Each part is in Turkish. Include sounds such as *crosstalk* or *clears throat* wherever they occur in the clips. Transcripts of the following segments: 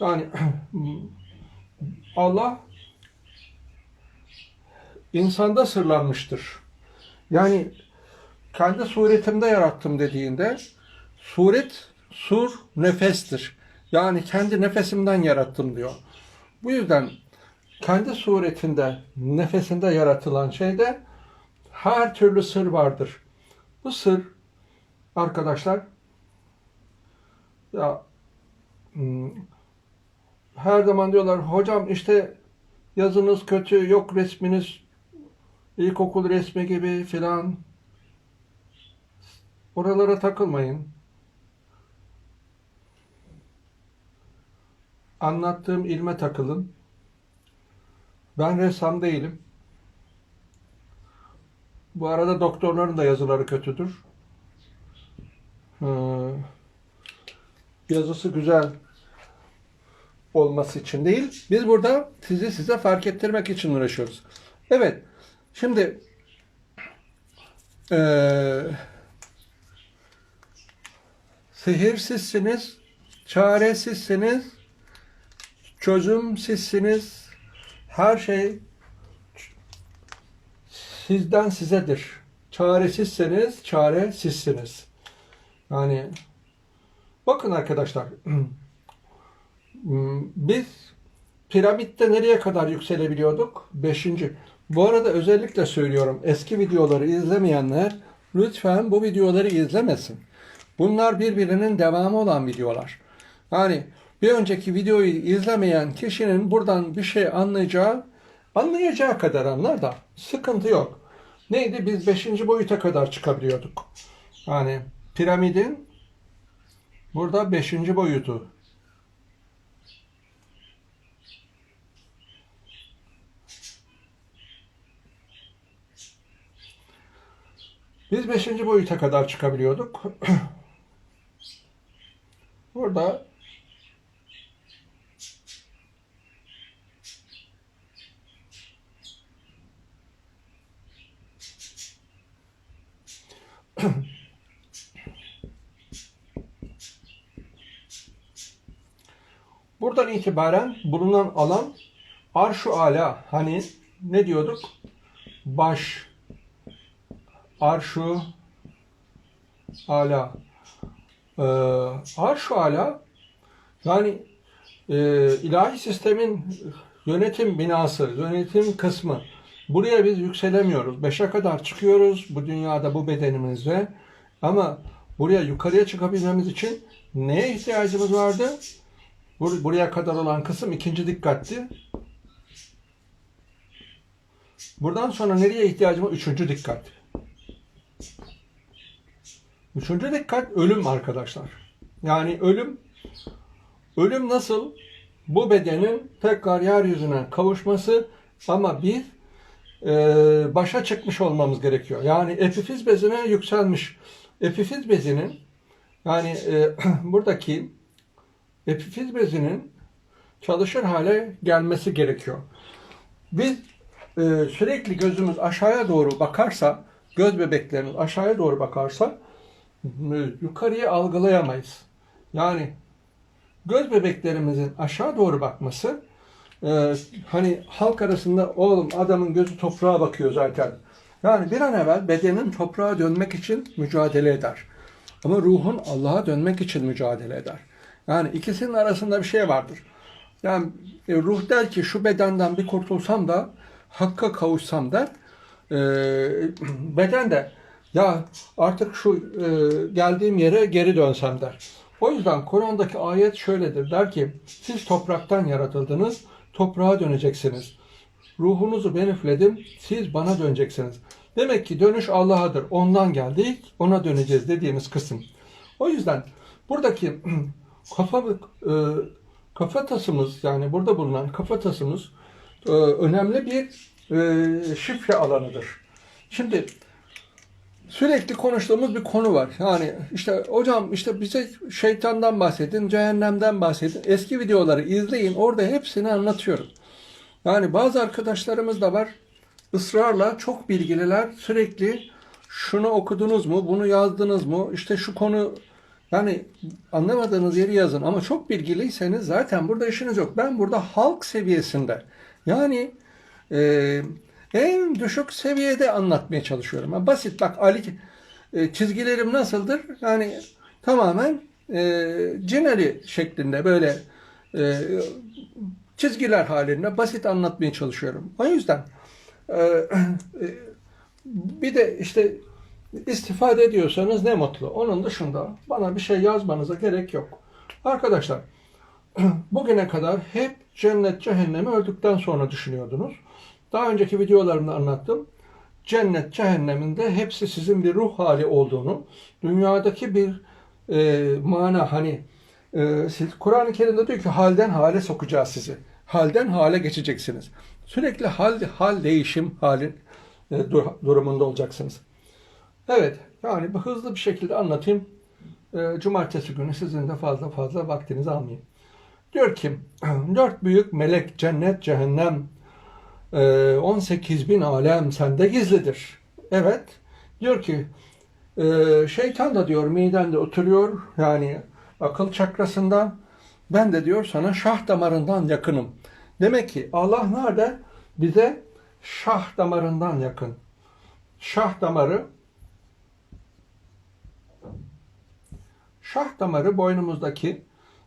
Yani *clears throat* Allah insanda sırlanmıştır. Yani kendi suretimde yarattım dediğinde suret sur nefestir. Yani kendi nefesimden yarattım diyor. Bu yüzden kendi suretinde, nefesinde yaratılan şeyde her türlü sır vardır. Bu sır arkadaşlar ya hmm, her zaman diyorlar hocam işte yazınız kötü yok resminiz ilkokul resmi gibi filan oralara takılmayın. Anlattığım ilme takılın. Ben ressam değilim. Bu arada doktorların da yazıları kötüdür. Ee, yazısı güzel olması için değil. Biz burada sizi size fark ettirmek için uğraşıyoruz. Evet. Şimdi ee, sihirsizsiniz, çaresizsiniz, çözümsizsiniz. Her şey sizden sizedir. Çaresizseniz çare sizsiniz. Yani bakın arkadaşlar *clears throat* biz piramitte nereye kadar yükselebiliyorduk? Beşinci. Bu arada özellikle söylüyorum eski videoları izlemeyenler lütfen bu videoları izlemesin. Bunlar birbirinin devamı olan videolar. Yani bir önceki videoyu izlemeyen kişinin buradan bir şey anlayacağı Anlayacağı kadar anlar da sıkıntı yok. Neydi? Biz 5. boyuta kadar çıkabiliyorduk. Yani piramidin burada 5. boyutu. Biz 5. boyuta kadar çıkabiliyorduk. *clears throat* Burada *clears throat* Buradan itibaren bulunan alan arşu ala. Hani ne diyorduk? Baş, arşu ala. Ee, arşu ala yani e, ilahi sistemin yönetim binası, yönetim kısmı. Buraya biz yükselemiyoruz. Beşe kadar çıkıyoruz bu dünyada bu bedenimizle. Ama buraya yukarıya çıkabilmemiz için neye ihtiyacımız vardı? Bur- Buraya kadar olan kısım ikinci dikkatti. Buradan sonra nereye ihtiyacımız? Üçüncü dikkat. Üçüncü dikkat ölüm arkadaşlar. Yani ölüm ölüm nasıl? Bu bedenin tekrar yeryüzüne kavuşması ama bir e, başa çıkmış olmamız gerekiyor. Yani epifiz bezine yükselmiş. Epifiz bezinin yani e, *clears throat* buradaki epifiz bezinin çalışır hale gelmesi gerekiyor. Biz e, sürekli gözümüz aşağıya doğru bakarsa, göz bebeklerimiz aşağıya doğru bakarsa e, yukarıyı algılayamayız. Yani göz bebeklerimizin aşağı doğru bakması e, hani halk arasında oğlum adamın gözü toprağa bakıyor zaten. Yani bir an evvel bedenin toprağa dönmek için mücadele eder. Ama ruhun Allah'a dönmek için mücadele eder. Yani ikisinin arasında bir şey vardır. Yani e, ruh der ki şu bedenden bir kurtulsam da hakka kavuşsam der. E, beden de ya artık şu e, geldiğim yere geri dönsem der. O yüzden Kur'an'daki ayet şöyledir. Der ki siz topraktan yaratıldınız, toprağa döneceksiniz. Ruhunuzu ben üfledim, siz bana döneceksiniz. Demek ki dönüş Allah'adır. Ondan geldik, ona döneceğiz dediğimiz kısım. O yüzden buradaki *clears throat* kafa e, kafatasımız yani burada bulunan kafatasımız e, önemli bir e, şifre alanıdır. Şimdi sürekli konuştuğumuz bir konu var. Yani işte hocam işte bize şeytandan bahsedin, cehennemden bahsedin. Eski videoları izleyin. Orada hepsini anlatıyorum. Yani bazı arkadaşlarımız da var. ısrarla çok bilgililer sürekli şunu okudunuz mu, bunu yazdınız mı, işte şu konu Yani anlamadığınız yeri yazın ama çok bilgiliyseniz zaten burada işiniz yok. Ben burada halk seviyesinde yani e, en düşük seviyede anlatmaya çalışıyorum. Yani basit bak Ali e, çizgilerim nasıldır? Yani tamamen e, cineri şeklinde böyle e, çizgiler halinde basit anlatmaya çalışıyorum. O yüzden e, e, bir de işte istifade ediyorsanız ne mutlu. Onun dışında bana bir şey yazmanıza gerek yok. Arkadaşlar *clears throat* bugüne kadar hep cennet cehennemi öldükten sonra düşünüyordunuz. Daha önceki videolarımda anlattım. Cennet cehenneminde hepsi sizin bir ruh hali olduğunu, dünyadaki bir e, mana hani e, Kur'an-ı Kerim'de diyor ki halden hale sokacağız sizi. Halden hale geçeceksiniz. Sürekli hal hal değişim halin e, dur- durumunda olacaksınız. Evet, yani hızlı bir şekilde anlatayım. E, Cumartesi günü sizin de fazla fazla vaktinizi almayayım. Diyor ki, *clears throat* dört büyük melek, cennet, cehennem, 18 bin alem sende gizlidir. Evet, diyor ki, e, şeytan da diyor midende oturuyor, yani akıl çakrasında. Ben de diyor sana şah damarından yakınım. Demek ki Allah nerede? Bize şah damarından yakın. Şah damarı Şah damarı boynumuzdaki,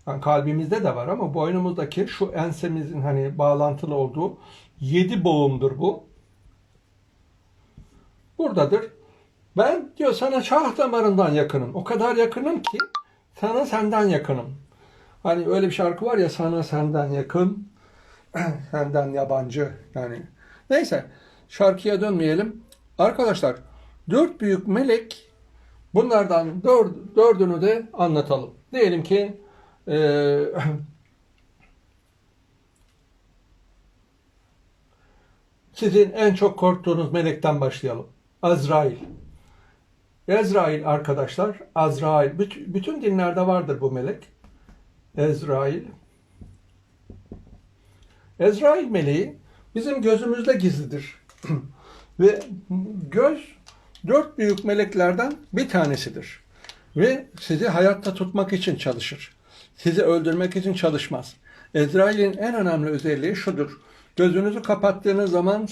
yani kalbimizde de var ama boynumuzdaki şu ensemizin hani bağlantılı olduğu yedi boğumdur bu. Buradadır. Ben diyor sana şah damarından yakınım. O kadar yakınım ki sana senden yakınım. Hani öyle bir şarkı var ya sana senden yakın, *clears throat* senden yabancı yani. Neyse şarkıya dönmeyelim. Arkadaşlar dört büyük melek Bunlardan dör, dördünü de anlatalım. Diyelim ki e, *clears throat* sizin en çok korktuğunuz melekten başlayalım. Azrail. Ezrail arkadaşlar, Azrail. Bütün, bütün dinlerde vardır bu melek. Ezrail. Ezrail meleği bizim gözümüzde gizlidir. *clears throat* Ve göz dört büyük meleklerden bir tanesidir. Ve sizi hayatta tutmak için çalışır. Sizi öldürmek için çalışmaz. Ezrail'in en önemli özelliği şudur. Gözünüzü kapattığınız zaman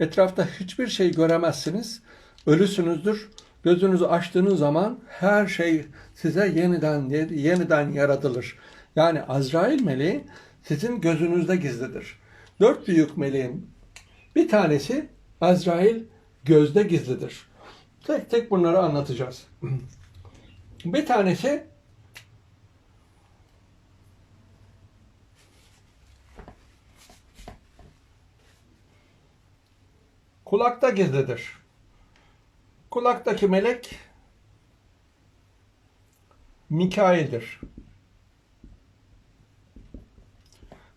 etrafta hiçbir şey göremezsiniz. Ölüsünüzdür. Gözünüzü açtığınız zaman her şey size yeniden yeniden yaratılır. Yani Azrail meleği sizin gözünüzde gizlidir. Dört büyük meleğin bir tanesi Azrail gözde gizlidir. Tek tek bunları anlatacağız. Bir tanesi kulakta gizlidir. Kulaktaki melek Mikail'dir.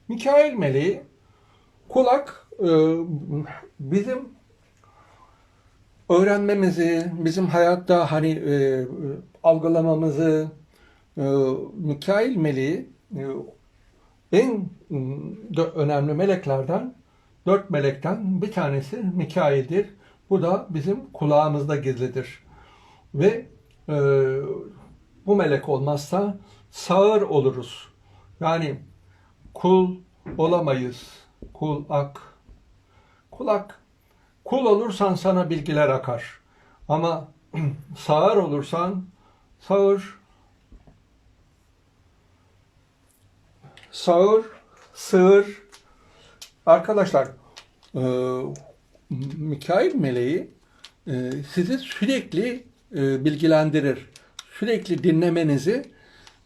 Mikail meleği kulak e, bizim öğrenmemizi, bizim hayatta hani e, algılamamızı e, Mikail meleği en önemli meleklerden dört melekten bir tanesi Mikail'dir. Bu da bizim kulağımızda gizlidir. Ve e, bu melek olmazsa sağır oluruz. Yani kul olamayız. Kul ak. Kulak Kul olursan sana bilgiler akar. Ama *clears throat* sağır olursan sağır sağır sığır arkadaşlar e, Mikail meleği e, sizi sürekli e, bilgilendirir. Sürekli dinlemenizi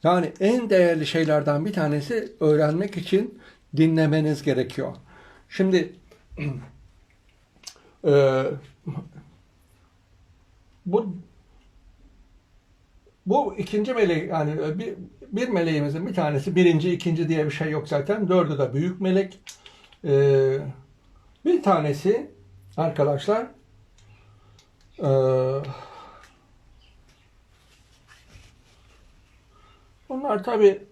yani en değerli şeylerden bir tanesi öğrenmek için dinlemeniz gerekiyor. Şimdi Ee, *clears throat* bu bu ikinci melek yani bir, bir meleğimizin bir tanesi birinci ikinci diye bir şey yok zaten dördü de büyük melek ee, bir tanesi arkadaşlar e, bunlar tabi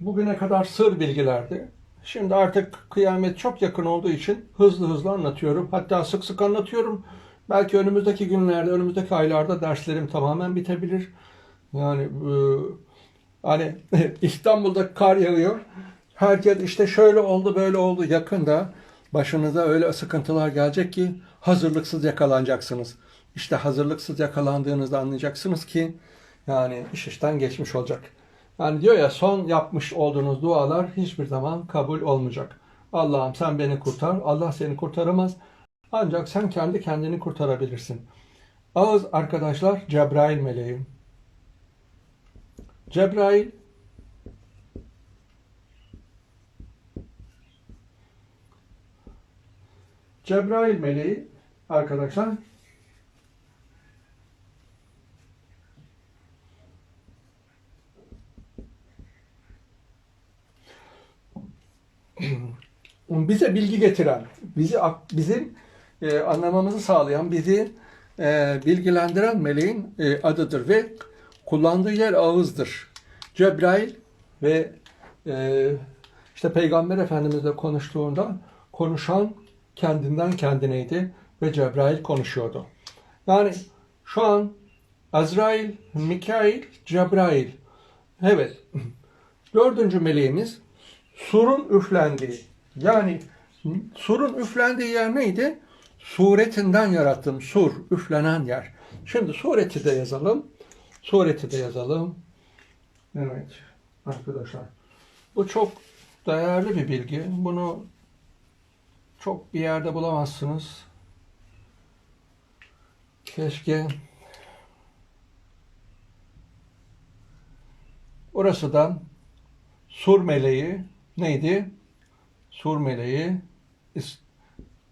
bugüne kadar sır bilgilerdi Şimdi artık kıyamet çok yakın olduğu için hızlı hızlı anlatıyorum. Hatta sık sık anlatıyorum. Belki önümüzdeki günlerde, önümüzdeki aylarda derslerim tamamen bitebilir. Yani e, hani *laughs* İstanbul'da kar yağıyor. Herkes işte şöyle oldu böyle oldu yakında başınıza öyle sıkıntılar gelecek ki hazırlıksız yakalanacaksınız. İşte hazırlıksız yakalandığınızda anlayacaksınız ki yani iş işten geçmiş olacak. Yani diyor ya son yapmış olduğunuz dualar hiçbir zaman kabul olmayacak. Allah'ım sen beni kurtar. Allah seni kurtaramaz. Ancak sen kendi kendini kurtarabilirsin. Ağız arkadaşlar Cebrail meleği. Cebrail Cebrail meleği arkadaşlar *clears throat* bize bilgi getiren, bizi bizim e, anlamamızı sağlayan, bizi e, bilgilendiren meleğin e, adıdır ve kullandığı yer ağızdır. Cebrail ve e, işte Peygamber Efendimizle konuştuğunda konuşan kendinden kendineydi ve Cebrail konuşuyordu. Yani şu an Azrail, Mikail, Cebrail. Evet. *clears throat* Dördüncü meleğimiz surun üflendiği. Yani surun üflendiği yer neydi? Suretinden yarattım. Sur, üflenen yer. Şimdi sureti de yazalım. Sureti de yazalım. Evet arkadaşlar. Bu çok değerli bir bilgi. Bunu çok bir yerde bulamazsınız. Keşke Orası da Sur meleği neydi? Sur meleği İs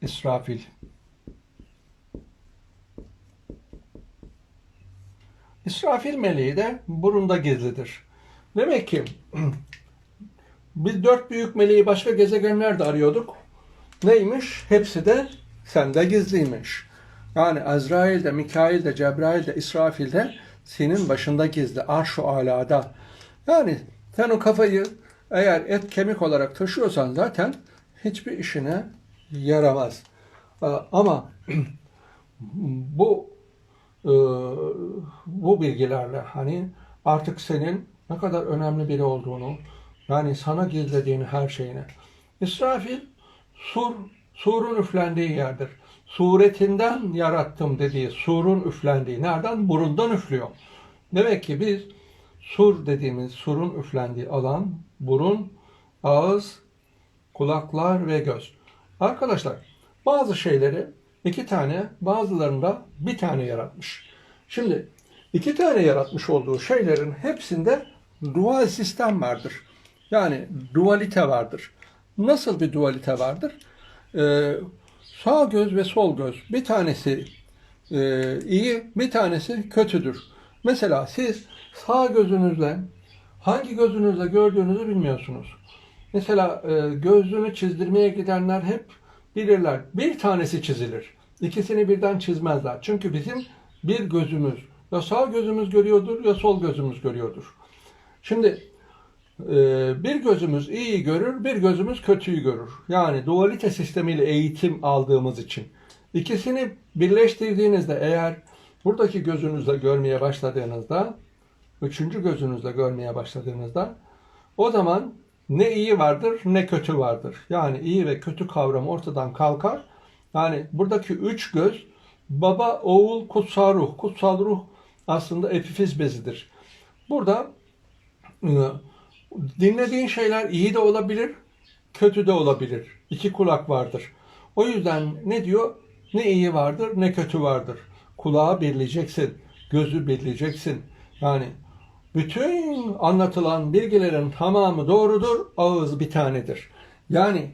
İsrafil. İsrafil meleği de burunda gizlidir. Demek ki *clears throat* biz dört büyük meleği başka gezegenlerde arıyorduk. Neymiş? Hepsi de sende gizliymiş. Yani Azrail de, Mikail de, Cebrail de, İsrafil de senin başında gizli. Arş-ı alada. Yani sen o kafayı eğer et kemik olarak taşıyorsan zaten hiçbir işine yaramaz. Ee, Ama *clears throat* bu e, bu bilgilerle hani artık senin ne kadar önemli biri olduğunu yani sana gizlediğini her şeyini. İsrafil sur, surun üflendiği yerdir. Suretinden yarattım dediği surun üflendiği. Nereden? Burundan üflüyor. Demek ki biz sur dediğimiz surun üflendiği alan burun, ağız, kulaklar ve göz. Arkadaşlar bazı şeyleri iki tane bazılarında bir tane yaratmış. Şimdi iki tane yaratmış olduğu şeylerin hepsinde dual sistem vardır. Yani dualite vardır. Nasıl bir dualite vardır? Ee, sağ göz ve sol göz. Bir tanesi e, iyi, bir tanesi kötüdür. Mesela siz sağ gözünüzle hangi gözünüzle gördüğünüzü bilmiyorsunuz. Mesela e, gözlüğünü çizdirmeye gidenler hep bilirler. Bir tanesi çizilir. İkisini birden çizmezler. Çünkü bizim bir gözümüz ya sağ gözümüz görüyordur ya sol gözümüz görüyordur. Şimdi bir gözümüz iyi görür, bir gözümüz kötüyü görür. Yani dualite sistemiyle eğitim aldığımız için. İkisini birleştirdiğinizde eğer buradaki gözünüzle görmeye başladığınızda, üçüncü gözünüzle görmeye başladığınızda o zaman ne iyi vardır ne kötü vardır. Yani iyi ve kötü kavramı ortadan kalkar. Yani buradaki üç göz baba, oğul, kutsal ruh. Kutsal ruh aslında epifiz bezidir. Burada e, dinlediğin şeyler iyi de olabilir, kötü de olabilir. İki kulak vardır. O yüzden ne diyor? Ne iyi vardır ne kötü vardır. Kulağı birleyeceksin, gözü birleyeceksin. Yani bütün anlatılan bilgilerin tamamı doğrudur, ağız bir tanedir. Yani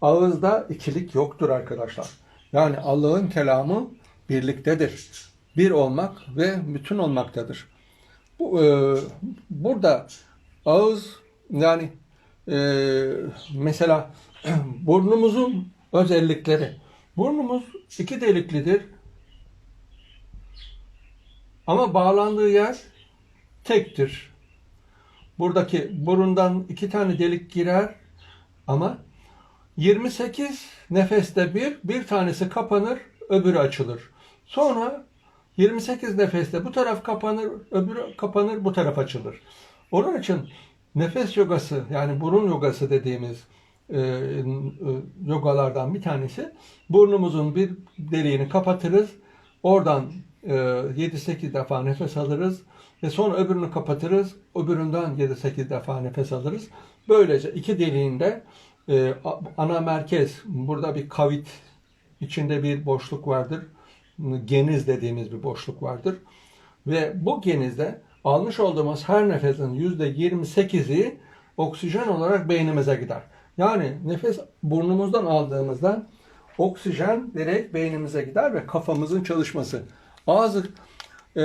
ağızda ikilik yoktur arkadaşlar. Yani Allah'ın kelamı birliktedir. Bir olmak ve bütün olmaktadır. Bu, e, burada ağız yani e, mesela *clears throat* burnumuzun özellikleri. Burnumuz iki deliklidir. Ama bağlandığı yer tektir. Buradaki burundan iki tane delik girer ama 28 nefeste bir, bir tanesi kapanır, öbürü açılır. Sonra 28 nefeste bu taraf kapanır, öbürü kapanır, bu taraf açılır. Onun için nefes yogası yani burun yogası dediğimiz e, e, yogalardan bir tanesi burnumuzun bir deliğini kapatırız. Oradan e, 7-8 defa nefes alırız ve sonra öbürünü kapatırız. Öbüründen 7-8 defa nefes alırız. Böylece iki deliğinde e, ana merkez burada bir kavit içinde bir boşluk vardır. Geniz dediğimiz bir boşluk vardır. Ve bu genizde almış olduğumuz her nefesin %28'i oksijen olarak beynimize gider. Yani nefes burnumuzdan aldığımızda oksijen direkt beynimize gider ve kafamızın çalışması. Ağzı e,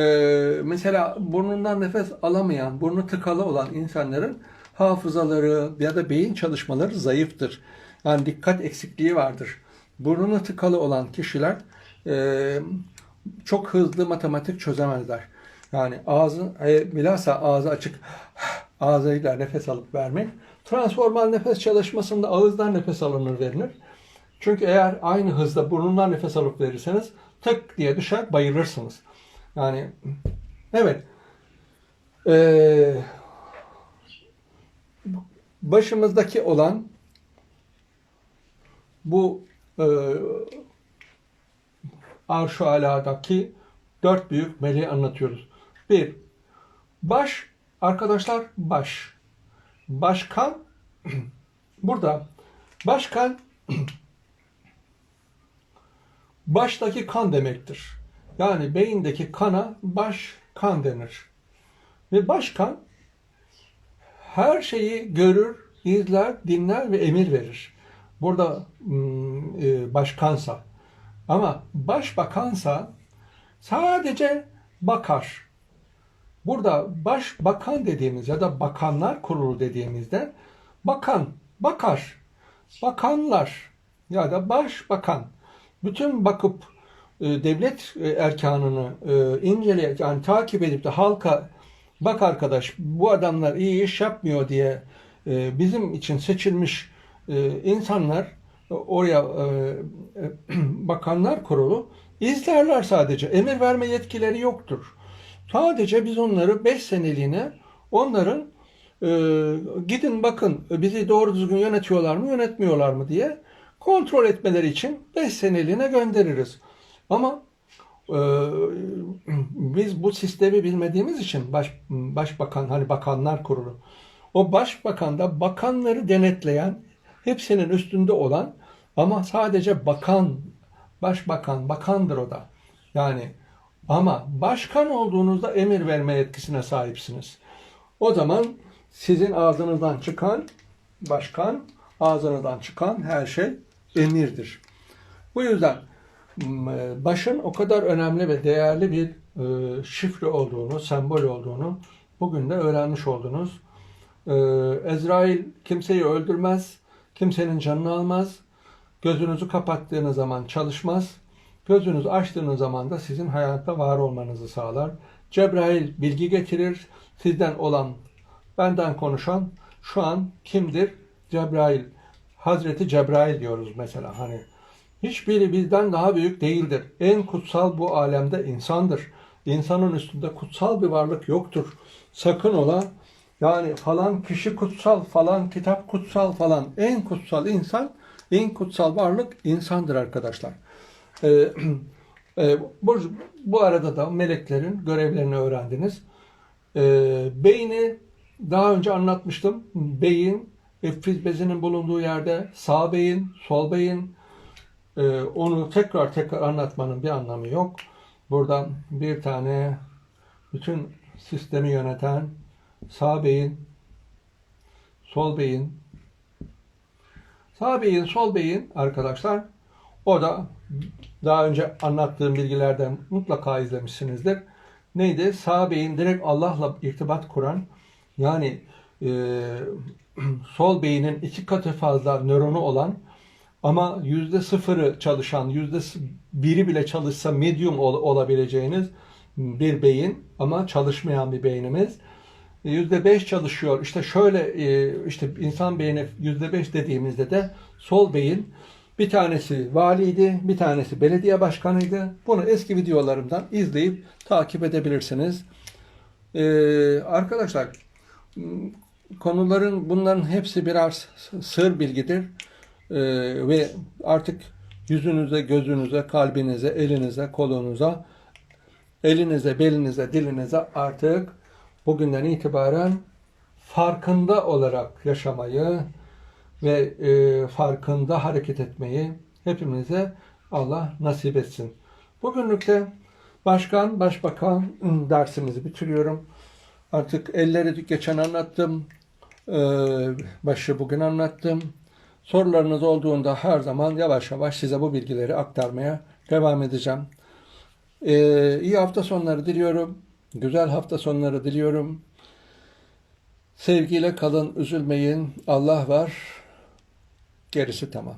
mesela burnundan nefes alamayan, burnu tıkalı olan insanların hafızaları ya da beyin çalışmaları zayıftır. Yani dikkat eksikliği vardır. Burnunu tıkalı olan kişiler e, çok hızlı matematik çözemezler. Yani ağzı, e, bilhassa ağzı açık ağzıyla nefes alıp vermek. Transformal nefes çalışmasında ağızdan nefes alınır verilir. Çünkü eğer aynı hızda burnundan nefes alıp verirseniz tık diye düşer bayılırsınız. Yani evet. Ee, başımızdaki olan bu e, arş-ı aladaki dört büyük meleği anlatıyoruz. Bir, baş, arkadaşlar baş. Başkan, *clears throat* burada başkan *clears throat* baştaki kan demektir. Yani beyindeki kana baş kan denir. Ve başkan her şeyi görür, izler, dinler ve emir verir. Burada e, başkansa. Ama başbakansa sadece bakar. Burada başbakan dediğimiz ya da bakanlar kurulu dediğimizde bakan, bakar, bakanlar ya da başbakan bütün bakıp e, devlet e, erkanını e, inceleyip yani takip edip de halka bak arkadaş bu adamlar iyi iş yapmıyor diye bizim için seçilmiş insanlar oraya *clears throat* bakanlar kurulu izlerler sadece. Emir verme yetkileri yoktur. Sadece biz onları 5 seneliğine onların e, gidin bakın bizi doğru düzgün yönetiyorlar mı yönetmiyorlar mı diye kontrol etmeleri için 5 seneliğine göndeririz. Ama e, biz bu sistemi bilmediğimiz için baş, başbakan hani bakanlar kurulu o başbakan da bakanları denetleyen hepsinin üstünde olan ama sadece bakan başbakan bakandır o da. Yani ama başkan olduğunuzda emir verme yetkisine sahipsiniz. O zaman sizin ağzınızdan çıkan başkan, ağzınızdan çıkan her şey emirdir. Bu yüzden m, başın o kadar önemli ve değerli bir e, şifre olduğunu, sembol olduğunu bugün de öğrenmiş oldunuz. E, Ezrail kimseyi öldürmez, kimsenin canını almaz. Gözünüzü kapattığınız zaman çalışmaz. Gözünüzü açtığınız zaman da sizin hayatta var olmanızı sağlar. Cebrail bilgi getirir. Sizden olan, benden konuşan şu an kimdir? Cebrail. Hazreti Cebrail diyoruz mesela hani. Hiçbiri bizden daha büyük değildir. En kutsal bu alemde insandır. İnsanın üstünde kutsal bir varlık yoktur. Sakın ola yani falan kişi kutsal, falan kitap kutsal falan. En kutsal insan, en kutsal varlık insandır arkadaşlar. Ee, *clears throat* e, bu, bu arada da meleklerin görevlerini öğrendiniz. Ee, beyni daha önce anlatmıştım. Beyin, efiz bezinin bulunduğu yerde sağ beyin, sol beyin. Ee, onu tekrar tekrar anlatmanın bir anlamı yok. Buradan bir tane bütün sistemi yöneten sağ beyin, sol beyin, sağ beyin, sol beyin arkadaşlar o da daha önce anlattığım bilgilerden mutlaka izlemişsinizdir. Neydi? Sağ direkt Allah'la irtibat kuran yani e, *clears throat* sol beynin iki katı fazla nöronu olan ama yüzde sıfırı çalışan, yüzde biri bile çalışsa medium ol, olabileceğiniz bir beyin ama çalışmayan bir beynimiz. Yüzde beş çalışıyor. İşte şöyle e, işte insan beyni yüzde beş dediğimizde de sol beyin Bir tanesi valiydi, bir tanesi belediye başkanıydı. Bunu eski videolarımdan izleyip takip edebilirsiniz. Ee, arkadaşlar konuların bunların hepsi birer s- sır bilgidir. Ee, ve artık yüzünüze, gözünüze, kalbinize, elinize, kolunuza, elinize, belinize, dilinize artık bugünden itibaren farkında olarak yaşamayı ve e, farkında hareket etmeyi hepimize Allah nasip etsin. Bugünlük de başkan, başbakan dersimizi bitiriyorum. Artık elleri geçen anlattım. Ee, başı bugün anlattım. Sorularınız olduğunda her zaman yavaş yavaş size bu bilgileri aktarmaya devam edeceğim. Ee, iyi hafta sonları diliyorum. Güzel hafta sonları diliyorum. Sevgiyle kalın, üzülmeyin. Allah var. Gerisi tamam.